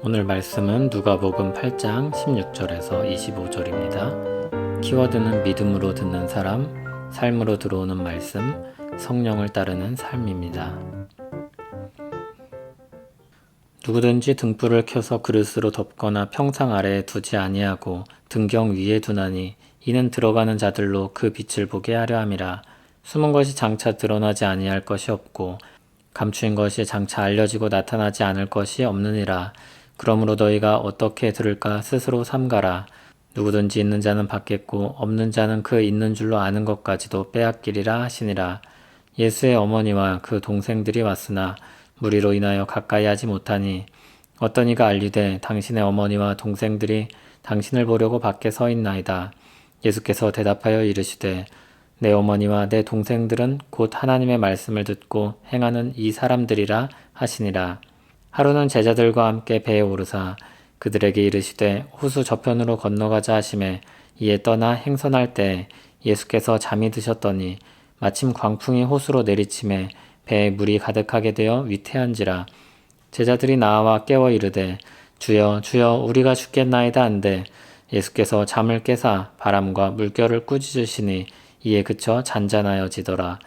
오늘 말씀은 누가복음 8장 16절에서 25절입니다. 키워드는 믿음으로 듣는 사람, 삶으로 들어오는 말씀, 성령을 따르는 삶입니다. 누구든지 등불을 켜서 그릇으로 덮거나 평상 아래에 두지 아니하고 등경 위에 두나니 이는 들어가는 자들로 그 빛을 보게 하려 함이라 숨은 것이 장차 드러나지 아니할 것이 없고 감추인 것이 장차 알려지고 나타나지 않을 것이 없느니라 그러므로 너희가 어떻게 들을까 스스로 삼가라 누구든지 있는 자는 받겠고 없는 자는 그 있는 줄로 아는 것까지도 빼앗기리라 하시니라 예수의 어머니와 그 동생들이 왔으나 무리로 인하여 가까이 하지 못하니 어떤 이가 알리되 당신의 어머니와 동생들이 당신을 보려고 밖에 서 있나이다. 예수께서 대답하여 이르시되 내 어머니와 내 동생들은 곧 하나님의 말씀을 듣고 행하는 이 사람들이라 하시니라. 하루는 제자들과 함께 배에 오르사 그들에게 이르시되 호수 저편으로 건너가자 하심에 이에 떠나 행선할 때 예수께서 잠이 드셨더니 마침 광풍이 호수로 내리침에 배에 물이 가득하게 되어 위태한지라 제자들이 나와 깨워 이르되 주여 주여 우리가 죽겠나이다 한데 예수께서 잠을 깨사 바람과 물결을 꾸짖으시니 이에 그쳐 잔잔하여지더라.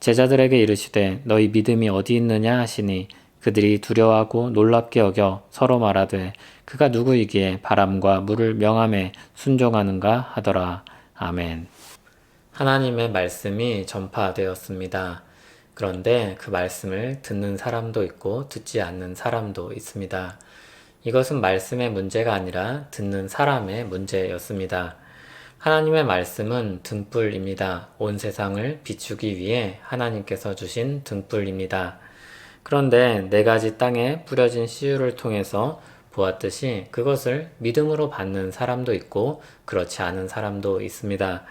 제자들에게 이르시되 너희 믿음이 어디 있느냐 하시니 그들이 두려워하고 놀랍게 여겨 서로 말하되 그가 누구이기에 바람과 물을 명함에 순종하는가 하더라 아멘 하나님의 말씀이 전파되었습니다. 그런데 그 말씀을 듣는 사람도 있고 듣지 않는 사람도 있습니다. 이것은 말씀의 문제가 아니라 듣는 사람의 문제였습니다. 하나님의 말씀은 등불입니다. 온 세상을 비추기 위해 하나님께서 주신 등불입니다. 그런데 네 가지 땅에 뿌려진 씨유를 통해서 보았듯이 그것을 믿음으로 받는 사람도 있고 그렇지 않은 사람도 있습니다.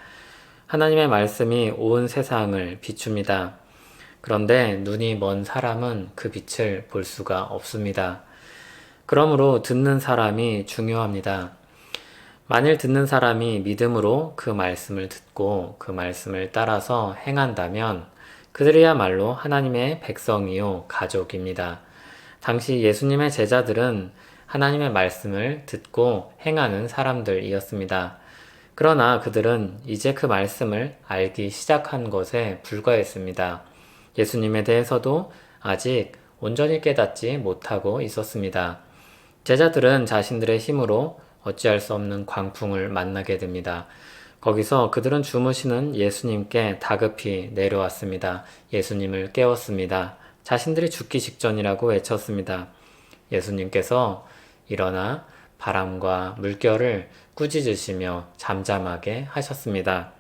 하나님의 말씀이 온 세상을 비춥니다. 그런데 눈이 먼 사람은 그 빛을 볼 수가 없습니다. 그러므로 듣는 사람이 중요합니다. 만일 듣는 사람이 믿음으로 그 말씀을 듣고 그 말씀을 따라서 행한다면 그들이야말로 하나님의 백성이요 가족입니다. 당시 예수님의 제자들은 하나님의 말씀을 듣고 행하는 사람들이었습니다. 그러나 그들은 이제 그 말씀을 알기 시작한 것에 불과했습니다. 예수님에 대해서도 아직 온전히 깨닫지 못하고 있었습니다. 제자들은 자신들의 힘으로 어찌할 수 없는 광풍을 만나게 됩니다. 거기서 그들은 주무시는 예수님께 다급히 내려왔습니다. 예수님을 깨웠습니다. 자신들이 죽기 직전이라고 외쳤습니다. 예수님께서 일어나 바람과 물결을 꾸짖으시며 잠잠하게 하셨습니다.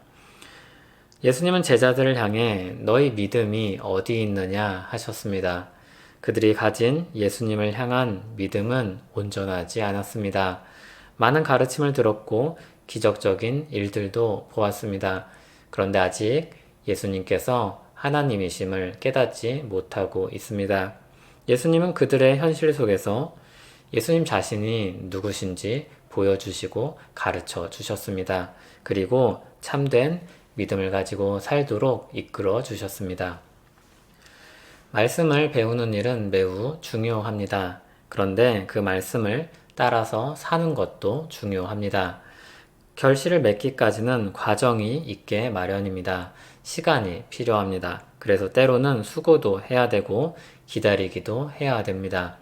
예수님은 제자들을 향해 너희 믿음이 어디 있느냐 하셨습니다. 그들이 가진 예수님을 향한 믿음은 온전하지 않았습니다. 많은 가르침을 들었고 기적적인 일들도 보았습니다. 그런데 아직 예수님께서 하나님이심을 깨닫지 못하고 있습니다. 예수님은 그들의 현실 속에서 예수님 자신이 누구신지 보여주시고 가르쳐 주셨습니다. 그리고 참된 믿음을 가지고 살도록 이끌어 주셨습니다. 말씀을 배우는 일은 매우 중요합니다. 그런데 그 말씀을 따라서 사는 것도 중요합니다. 결실을 맺기까지는 과정이 있게 마련입니다. 시간이 필요합니다. 그래서 때로는 수고도 해야 되고 기다리기도 해야 됩니다.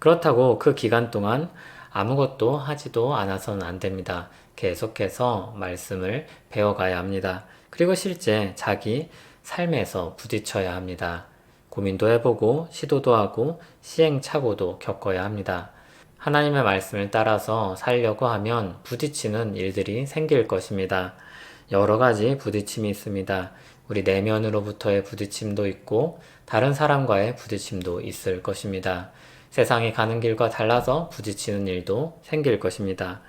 그렇다고 그 기간 동안 아무것도 하지도 않아서는 안 됩니다. 계속해서 말씀을 배워가야 합니다. 그리고 실제 자기 삶에서 부딪혀야 합니다. 고민도 해보고 시도도 하고 시행착오도 겪어야 합니다. 하나님의 말씀을 따라서 살려고 하면 부딪히는 일들이 생길 것입니다. 여러 가지 부딪힘이 있습니다. 우리 내면으로부터의 부딪힘도 있고 다른 사람과의 부딪힘도 있을 것입니다. 세상이 가는 길과 달라서 부딪히는 일도 생길 것입니다.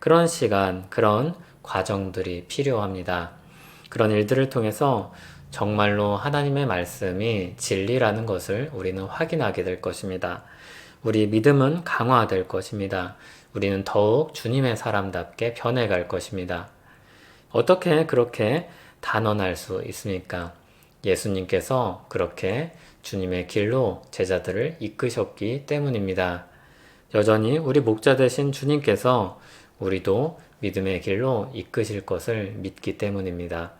그런 시간, 그런 과정들이 필요합니다. 그런 일들을 통해서 정말로 하나님의 말씀이 진리라는 것을 우리는 확인하게 될 것입니다. 우리 믿음은 강화될 것입니다. 우리는 더욱 주님의 사람답게 변해갈 것입니다. 어떻게 그렇게 단언할 수 있습니까? 예수님께서 그렇게 주님의 길로 제자들을 이끄셨기 때문입니다. 여전히 우리 목자 되신 주님께서 우리도 믿음의 길로 이끄실 것을 믿기 때문입니다.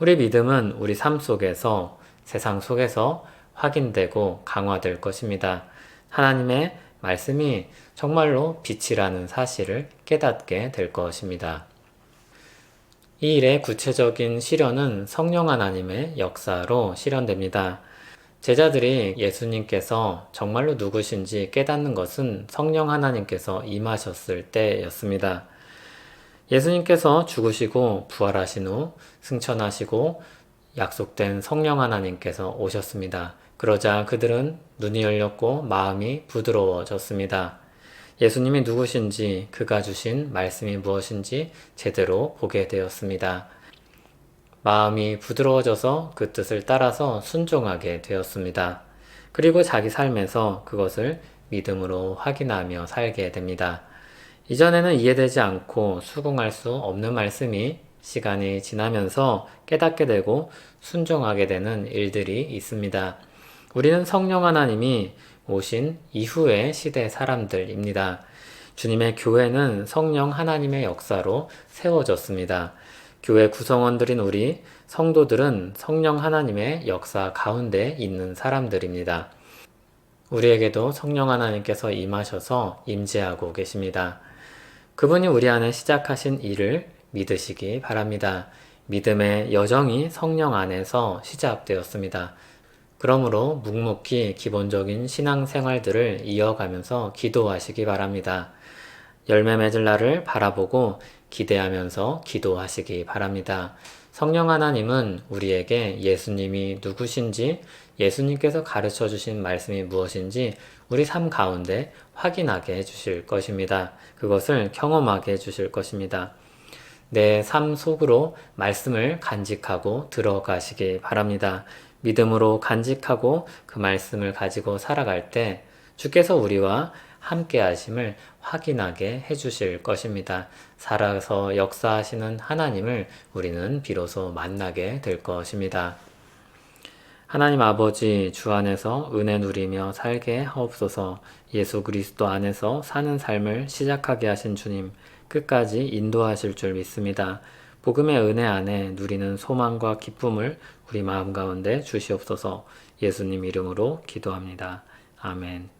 우리 믿음은 우리 삶 속에서 세상 속에서 확인되고 강화될 것입니다. 하나님의 말씀이 정말로 빛이라는 사실을 깨닫게 될 것입니다. 이 일의 구체적인 실현은 성령 하나님의 역사로 실현됩니다. 제자들이 예수님께서 정말로 누구신지 깨닫는 것은 성령 하나님께서 임하셨을 때였습니다. 예수님께서 죽으시고 부활하신 후 승천하시고 약속된 성령 하나님께서 오셨습니다. 그러자 그들은 눈이 열렸고 마음이 부드러워졌습니다. 예수님이 누구신지 그가 주신 말씀이 무엇인지 제대로 보게 되었습니다. 마음이 부드러워져서 그 뜻을 따라서 순종하게 되었습니다. 그리고 자기 삶에서 그것을 믿음으로 확인하며 살게 됩니다. 이전에는 이해되지 않고 수긍할 수 없는 말씀이 시간이 지나면서 깨닫게 되고 순종하게 되는 일들이 있습니다. 우리는 성령 하나님이 오신 이후의 시대 사람들입니다. 주님의 교회는 성령 하나님의 역사로 세워졌습니다. 교회 구성원들인 우리 성도들은 성령 하나님의 역사 가운데 있는 사람들입니다. 우리에게도 성령 하나님께서 임하셔서 임재하고 계십니다. 그분이 우리 안에 시작하신 일을 믿으시기 바랍니다. 믿음의 여정이 성령 안에서 시작되었습니다. 그러므로 묵묵히 기본적인 신앙생활들을 이어가면서 기도하시기 바랍니다. 열매 맺을 날을 바라보고 기대하면서 기도하시기 바랍니다. 성령 하나님은 우리에게 예수님이 누구신지, 예수님께서 가르쳐 주신 말씀이 무엇인지 우리 삶 가운데 확인하게 해주실 것입니다. 그것을 경험하게 해주실 것입니다. 내 삶 속으로 말씀을 간직하고 들어가시기 바랍니다. 믿음으로 간직하고 그 말씀을 가지고 살아갈 때 주께서 우리와 함께 하심을 확인하게 해주실 것입니다. 살아서 역사하시는 하나님을 우리는 비로소 만나게 될 것입니다. 하나님 아버지 주 안에서 은혜 누리며 살게 하옵소서 예수 그리스도 안에서 사는 삶을 시작하게 하신 주님 끝까지 인도하실 줄 믿습니다. 복음의 은혜 안에 누리는 소망과 기쁨을 우리 마음 가운데 주시옵소서 예수님 이름으로 기도합니다. 아멘.